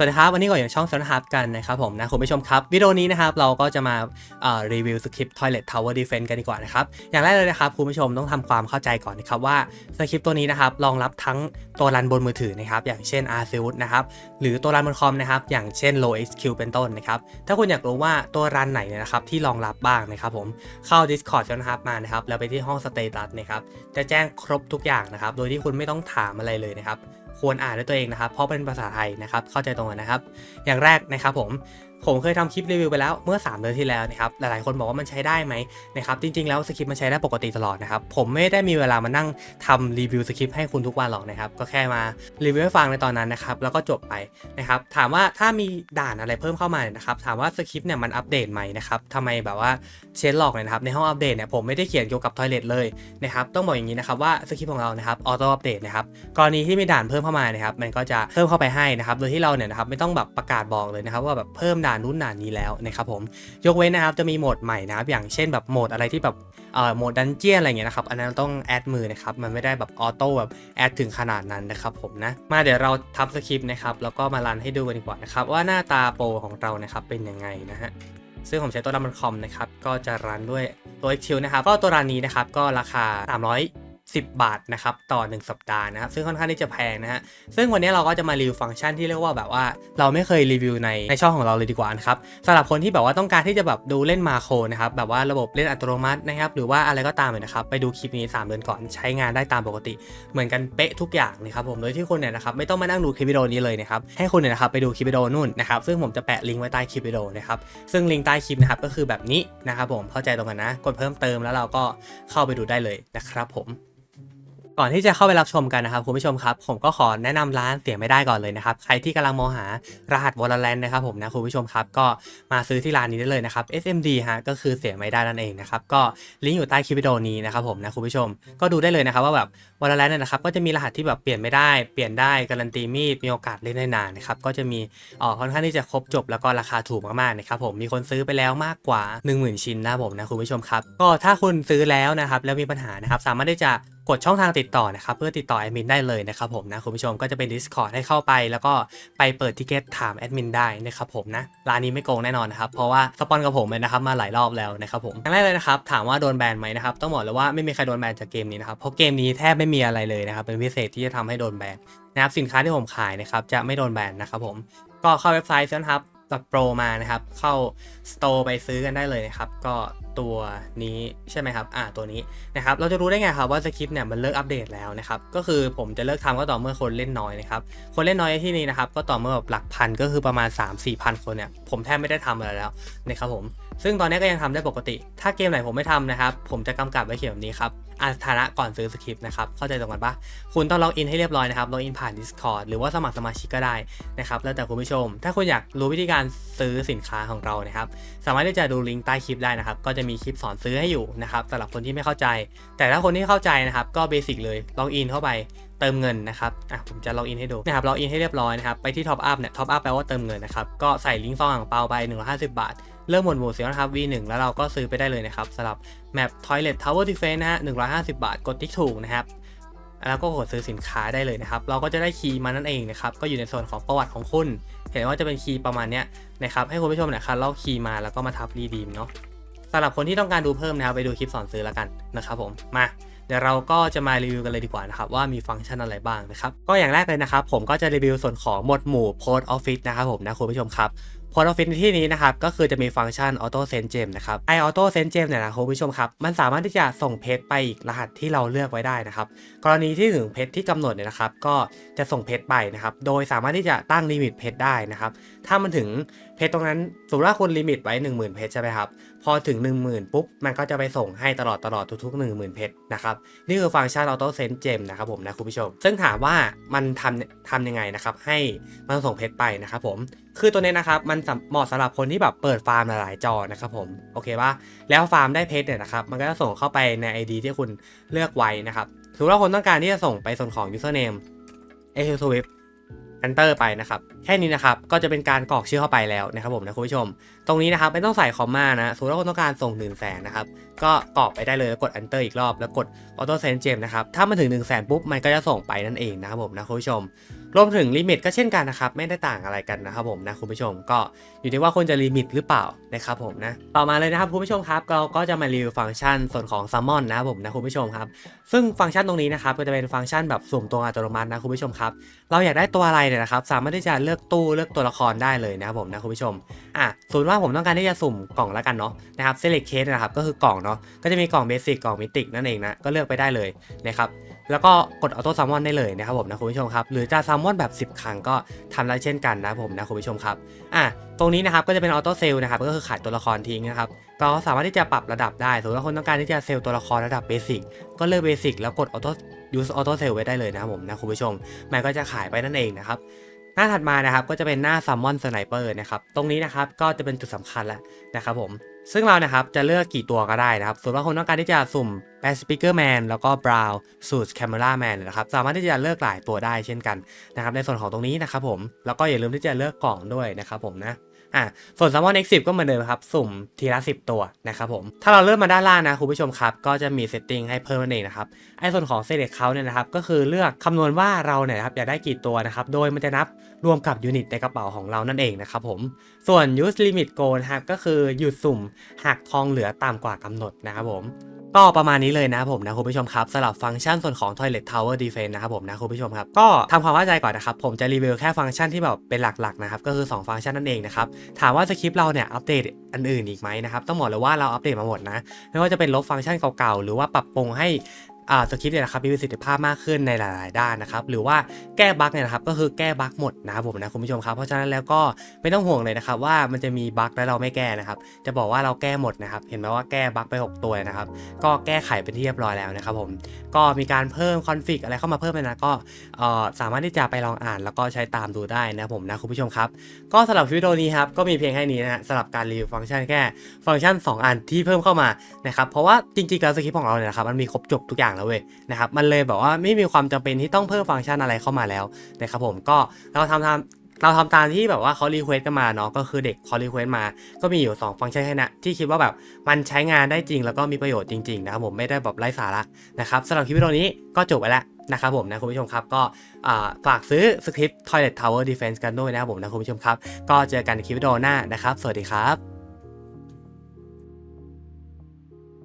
สวัสดีครับ วันนี้ก็อยู่ช่องสนฮับกันนะครับผมนะคุณผู้ชมครับวิดีโอนี้นะครับเราก็จะมารีวิวสคริปต์ Toilet Tower Defense กันดีกว่านะครับอย่างแรกเลยนะครับคุณผู้ชมต้องทำความเข้าใจก่อนนะครับว่าสคริปต์ตัวนี้นะครับรองรับทั้งตัวรันบนมือถือนะครับอย่างเช่น a r c e u s นะครับหรือตัวรันบนคอมนะครับอย่างเช่น Low XQ เป็นต้นนะครับถ้าคุณอยากรู้ว่าตัวรันไหนนะครับที่รองรับบ้างนะครับผมเข้า Discord สนฮับมานะครับแล้วไปที่ห้อง Status นะครับจะแจ้งครบทุกอย่างนะครับโดยที่คุณไม่ต้องถามอะไรเลยนะครับ ควรอ่านด้วยตัวเองนะครับ เพราะเป็นภาษาไทยนะครับ เข้าใจตรงกันนะครับ อย่างแรกนะครับผม ผมเคยทำคลิปรีวิวไปแล้วเมื่อ 3 เดือนที่แล้วนะครับหลายๆคนบอกว่ามันใช้ได้ไหมนะครับจริงๆแล้วสคริปต์มันใช้ได้ปกติตลอดนะครับผมไม่ได้มีเวลามานั่งทำรีวิวสคริปต์ให้คุณทุกวันหรอกนะครับก็แค่มารีวิวให้ฟังในตอนนั้นนะครับแล้วก็จบไปนะครับถามว่าถ้ามีด่านอะไรเพิ่มเข้ามาเนี่ยนะครับถามว่าสคริปต์เนี่ยมันอัปเดตไหมนะครับทำไมแบบว่าเชนหลอกเลยนะครับในห้องอัปเดตเนี่ยผมไม่ได้เขียนเกี่ยวกับทอยเลทเลยนะครับต้องบอกอย่างนี้นะครับว่าสคริปต์ของเรานะครับออโต้อัปเดตนะครับกรณีที่มีด่านเพิ่มเข้ามานะครับมันก็จะเพิ่มเข้าไปให้นะครับโดยที่เราเนี่ยนะครับไม่ต้องแบบประกาศบอกเลยนะครับว่าแบบเพิ่มดานนู้นด่านนี้แล้วนะครับผมยกเว้นนะครับจะมีโหมดใหม่นะครับอย่างเช่นแบบโหมดอะไรที่แบบเอ่อโหมดดันเจี้ยนอะไรเงี้ยนะครับอันนั้นต้องแอดมือนะครับมันไม่ได้แบบออโต้แบบแอดถึงขนาดนั้นนะครับผมนะมาเดี๋ยวเราทับสคริปต์นะครับแล้วก็มารันให้ดูกันดีกว่านะครับว่าหน้าตาโปรของเรานะครับเป็นยังไงนะฮะซึ่งผมใช้ตัวรันบนคอมนะครับก็จะรันด้วยตัว XQ นะครับก็ตัวรันนี้นะครับก็ราคา 10 บาทนะครับต่อ 1 สัปดาห์นะครับซึ่งค่อนข้างที่จะแพงนะฮะซึ่งวันนี้เราก็จะมารีวิวฟังก์ชันที่เรียกว่าแบบว่า เราไม่เคยรีวิวในในช่องของเราเลยดีกว่านะครับสำหรับคนที่แบบว่าต้องการที่จะแบบดูเล่นมาโครนะครับแบบว่าระบบเล่นอัตโนมัตินะครับหรือว่าอะไรก็ตามเลยนะครับไปดูคลิปนี้ 3 เดือนก่อนใช้งานได้ตามปกติ เหมือนกันเป๊ะทุกอย่างนะครับผมโดยที่คุณเนี่ยนะครับไม่ต้องมานั่งดูคลิปวิดีโอนี้เลยนะครับให้คุณเนี่ยนะครับไปดูคลิปวิดีโอนู่นนะครับซึ่งผมจะแปะลิงก์ไว้ใต้คลิปวิดีโอนะครับซึ่งลิงก์ใต้คลิปนะครับก็คือแบบนี้นะครับผมเข้าใจตรงกันนะ กดเพิ่มเติมแล้วเราก็เข้าไปดูได้เลยนะครับผม ก่อนที่จะเข้าไปรับชมกันนะครับคุณผู้ชมครับ ผมก็ขอแนะนำร้านเสียงไม่ได้ก่อนเลยนะครับ ใครที่กำลังมองหารหัส Valorant นะครับผมนะคุณผู้ชมครับ ก็มาซื้อที่ร้านนี้ได้เลยนะครับ SMD ฮะก็คือเสียงไม่ได้นั่นเองนะครับก็ลิงก์อยู่ใต้คลิปวิดีโอนี้นะครับผมนะคุณผู้ชมก็ดูได้เลยนะครับว่าแบบ Valorant เนี่ยนะครับก็จะมีรหัสที่แบบเปลี่ยนไม่ได้เปลี่ยนได้การันตีมีดมีโอกาสเล่นได้นานนะครับก็จะมีอ๋อค่อนข้างที่จะครบจบแล้วก็ราคาถูกมากๆนะครับผมมีคนซื้อไปแล้วมากกว่า 10,000 ชิ้นนะผมนะคุณผู้ชมครับก็ถ้าคุณซื้อแล้วนะครับแล้วมีปัญหานะครับสามารถที่จะ ดช่องทางติดต่อนะครับเพื่อติดต่อแอดมินได้เลยนะครับผมนะคุณผู้ชมก็จะเป็น Discord ให้เข้าไป แล้วก็ไปเปิดทิเก็ตถามแอดมินได้นะครับผมนะร้านนี้ไม่โกงแน่นอนนะครับเพราะว่าสปอนกับผมเลยนะครับมาหลายรอบแล้วนะครับผมอย่างแรกเลยนะครับถามว่าโดนแบนไหมนะครับต้องบอกเลยว่าไม่มีใครโดนแบนจากเกมนี้นะครับเพราะเกมนี้แทบไม่มีอะไรเลยนะครับเป็นพิเศษที่จะทำให้โดนแบนนะครับสินค้าที่ผมขายนะครับจะไม่โดนแบนนะครับผมก็เข้าเว็บไซต์เซนทับ ตัดโปรมานะครับ เข้า store ไปซื้อกันได้เลยนะครับ ก็ตัวนี้ใช่ไหมครับ อ่า ตัวนี้นะครับ เราจะรู้ได้ไงครับว่าสคริปต์เนี่ยมันเลิกอัปเดตแล้วนะครับ ก็คือผมจะเลิกทำก็ต่อเมื่อคนเล่นน้อยนะครับ คนเล่นน้อยที่นี่นะครับ ก็ต่อเมื่อแบบหลักพันก็คือประมาณ 3 4พันคนเนี่ย ผมแทบไม่ได้ทำอะไรแล้วนะครับผม ซึ่งตอนนี้ก็ยังทำได้ปกติ ถ้าเกมไหนผมไม่ทำนะครับ ผมจะกำกับไว้เขียนแบบนี้ครับอาฐานะก่อนซื้อสคริปต์นะครับ เข้าใจตรงกันปะคุณต้องล็อกอินให้เรียบร้อยนะครับ ล็อกอินผ่าน Discord หรือว่าสมัครสมาชิกก็ได้นะครับ แล้วแต่คุณผู้ชม ถ้าคุณอยากรู้วิธีการซื้อสินค้าของเรานะครับ สามารถที่จะดูลิงก์ใต้คลิปได้นะครับ ก็จะมีคลิปสอนซื้อให้อยู่นะครับสำหรับคนที่ไม่เข้าใจ แต่ถ้าคนที่เข้าใจนะครับ ก็เบสิกเลย ล็อกอินเข้าไปเติมเงินนะครับอะผมจะล็อกอินให้ดูนะครับ ล็อกอินให้เรียบร้อยนะครับ ไปที่ท็อปอัพเนี่ย ท็อปอัพแปลว่าเติมเงินนะครับ ก็ใส่ลิงก์ซองอ่างเปาไป 150 บาท เริ่มหมดหมู่เสียงนะครับ V1 แล้วเราก็ซื้อไปได้เลยนะครับสำหรับแมป Toilet Tower Defense นะฮะ150 บาทกดติ๊กถูกนะครับแล้วก็กดซื้อสินค้าได้เลยนะครับ เราก็จะได้คีย์มานั่นเองนะครับ ก็อยู่ในส่วนของประวัติของคุณ เห็นว่าจะเป็นคีย์ประมาณนี้นะครับ ให้คุณผู้ชมเนี่ยคัดลอกคีย์มาแล้วก็มาทับรีดีมเนาะสำหรับคนที่ต้องการดูเพิ่มนะครับ ไปดูคลิปสอนซื้อแล้วกันนะครับผม มาเดี๋ยวเราก็จะมารีวิวกันเลยดีกว่านะครับว่ามีฟังก์ชันอะไรบ้างนะครับ ก็อย่างแรกเลยนะครับ ผมก็จะรีวิวส่วนของหมวดหมู่ Post Office นะครับผมนะคุณผู้ชมครับ Post Office ในที่นี้นะครับก็คือจะมีฟังก์ชัน Auto Send Gem นะครับไอ Auto Send Gem เนี่ยนะคุณผู้ชมครับมันสามารถที่จะส่งเพจไปอีกรหัสที่เราเลือกไว้ได้นะครับกรณีที่ถึงเพจที่กำหนดเนี่ยนะครับก็จะส่งเพจไปนะครับโดยสามารถที่จะตั้งลิมิตเพจได้นะครับถ้ามันถึง เพจตรงนั้นสมมติว่าคุณลิมิตไว้ 10,000 เพจใช่ไหมครับ พอถึง 10,000 ปุ๊บ มันก็จะไปส่งให้ตลอดตลอดทุกๆ 10,000 เพจนะครับ นี่คือฟังก์ชัน Auto Send Gem นะครับผมนะคุณผู้ชม ซึ่งถามว่ามันทำทำยังไงนะครับ ให้มันส่งเพจไปนะครับผมคือตัวนี้นะครับมันเหมาะสำหรับคนที่แบบเปิดฟาร์มหลายจอนะครับผมโอเคป่ะแล้วฟาร์มได้เพจเนี่ยนะครับมันก็จะส่งเข้าไปใน ID ที่คุณเลือกไว้นะครับสมมติว่าคนต้องการที่จะส่งไปส่วนของ username a s w i f enter ไปนะครับ แค่นี้นะครับ ก็จะเป็นการกรอกชื่อเข้าไปแล้วนะครับผมนะคุณผู้ชม ตรงนี้นะครับไม่ต้องใส่คอมมานะสมมติว่าคุณต้องการส่ง1 0 0 0 0แสนนะครับ ก็กรอกไปได้เลยแล้วกด enter อีกรอบ แล้วกด auto send gem นะครับ ถ้ามันถึง 1 0 0 0 0แสนปุ๊บมันก็จะส่งไปนั่นเองนะครับผมนะคุณผู้ชม รวมถึงลิมิตก็เช่นกันนะครับ ไม่ได้ต่างอะไรกันนะครับผมนะคุณผู้ชมก็อยู่ที่ว่าคุณจะลิมิตหรือเปล่านะครับผมนะต่อมาเลยนะครับคุณผู้ชมครับเราก็จะมารีวิวฟังก์ชันส่วนของ Summon นะครับผมนะคุณผู้ชมครับ ซึ่งฟังก์ชันตรงนี้นะครับก็จะเป็นฟังก์ชันแบบสุ่มตัวอัตโนมัตินะคุณผู้ชมครับเราอยากได้ตัวอะไรเนี่ยนะครับสามารถที่จะเลือกตู้เลือกตัวละครได้เลยนะครับผมนะคุณผู้ชมอะสมมติว่าผมต้องการที่จะสุ่มกล่องแล้วกันเนาะนะครับ select case นะครับก็คือกล่องเนาะก็จะมีกล่องเบสิกกล่องมิตินั่นเองนะก็เลือกไปได้เลยนะครับ แล้วก็กดออโต้ซัมมอนได้เลยนะครับผมนะคุณผู้ชมครับหรือจะซัมมอนแบบ 10 ครั้งก็ทำได้เช่นกันนะผมนะคุณผู้ชมครับอะตรงนี้นะครับก็จะเป็นออโต้เซลนะครับก็คือขายตัวละครทิ้งนะครับเราสามารถที่จะปรับระดับได้สมมติว่าคนต้องการที่จะเซลล์ตัวละครระดับเบสิกก็เลือกเบสิกแล้วกดออโต้ยูสออโต้เซลไว้ได้เลยนะครับผมนะคุณผู้ชมมันก็จะขายไปนั่นเองนะครับ หน้าถัดมานะครับก็จะเป็นหน้าซัมมอนสไนเปอร์นะครับตรงนี้นะครับก็จะเป็นจุดสำคัญแล้วนะครับผมซึ่งเรานะครับจะเลือกกี่ตัวก็ได้นะครับส่วนว่าคนต้องการที่จะสุ่ม b a d Speaker Man แล้วก็บราวน์สูตร Camera Man นะครับสามารถที่จะเลือกหลายตัวได้เช่นกันนะครับในส่วนของตรงนี้นะครับผมแล้วก็อย่าลืมที่จะเลือกกล่องด้วยนะครับผมนะ อะส่วน Summon X10 ก็เหมือนเดิมครับ สุ่มทีละ 10 ตัวนะครับผม ถ้าเราเลื่อนมาด้านล่างนะคุณผู้ชมครับ ก็จะมี setting ให้เพิ่มนั่นเองนะครับ ไอ้ส่วนของ select count เนี่ยนะครับ ก็คือเลือกคำนวณว่าเราเนี่ยครับอยากได้กี่ตัวนะครับ โดยมันจะนับรวมกับยูนิตในกระเป๋าของเรานั่นเองนะครับผม ส่วน use limit goal นะครับก็คือหยุดสุ่มหากทองเหลือต่ำกว่ากำหนดนะครับผม ก็ประมาณนี้เลยนะผมนะคุณผู้ชมครับสำหรับฟังก์ชันส่วนของ Toilet Tower Defense นะครับผมนะคุณผู้ชมครับก็ทำความเข้าใจก่อนนะครับผมจะรีวิวแค่ฟังก์ชันที่แบบเป็นหลักๆนะครับก็คือ 2 ฟังก์ชันนั่นเองนะครับถามว่าสคริปต์เราเนี่ยอัปเดตอันอื่นอีกไหมนะครับต้องบอกเลยว่าเราอัปเดตมาหมดนะไม่ว่าจะเป็นลบฟังก์ชันเก่าๆหรือว่าปรับปรุงให้ สคริปต์เนี่ยนะครับมีประสิทธิภาพมากขึ้นในหลาย ๆ ด้านนะครับหรือว่าแก้บั๊กเนี่ยนะครับก็คือแก้บั๊กหมดนะครับผมนะคุณผู้ชมครับเพราะฉะนั้นแล้วก็ไม่ต้องห่วงเลยนะครับว่ามันจะมีบั๊กแล้วเราไม่แก้นะครับจะบอกว่าเราแก้หมดนะครับเห็นไหมว่าแก้บั๊กไป 6 ตัวนะครับก็แก้ไขเป็นที่เรียบร้อยแล้วนะครับผมก็มีการเพิ่มคอนฟิกอะไรเข้ามาเพิ่มเลยนะก็เอ่อสามารถที่จะไปลองอ่าน แล้วก็ใช้ตามดูได้นะผมนะคุณผู้ชมครับ ก็สำหรับวิดีโอนี้ครับก็มีเพียงแค่นี้นะฮะสำหรับการรีวิวฟังก์ชันแค่ฟังก์ชัน 2 อันที่เพิ่มเข้ามานะครับเพราะว่าจริงๆแล้วสคริปต์ของเราเนี่ยนะครับมันมีครบจบทุกอย่างแล้วเว้ยนะครับมันเลยแบบว่าไม่มีความจำเป็นที่ต้องเพิ่มฟังก์ชันอะไรเข้ามาแล้วนะครับผมก็เราทำทำเราทำตามที่แบบว่าเขารีเควสกันมาเนาะก็คือเด็กเขารีเควสมา ก็มีอยู่ 2 ฟังก์ชันแค่นั้นที่คิดว่าแบบมันใช้งานได้จริงแล้วก็มีประโยชน์จริงๆนะครับผมไม่ได้แบบไร้สาระนะครับสำหรับคลิปวิดีโอนี้ก็จบไปแล้วนะครับผมนะคุณผู้ชมครับก็ฝากซื้อสคริปต์ Toilet Tower Defense กันด้วยนะครับผมนะคุณผู้ชมครับ ก็เจอกันในคลิปวิดีโอหน้านะครับ สวัสดีครับ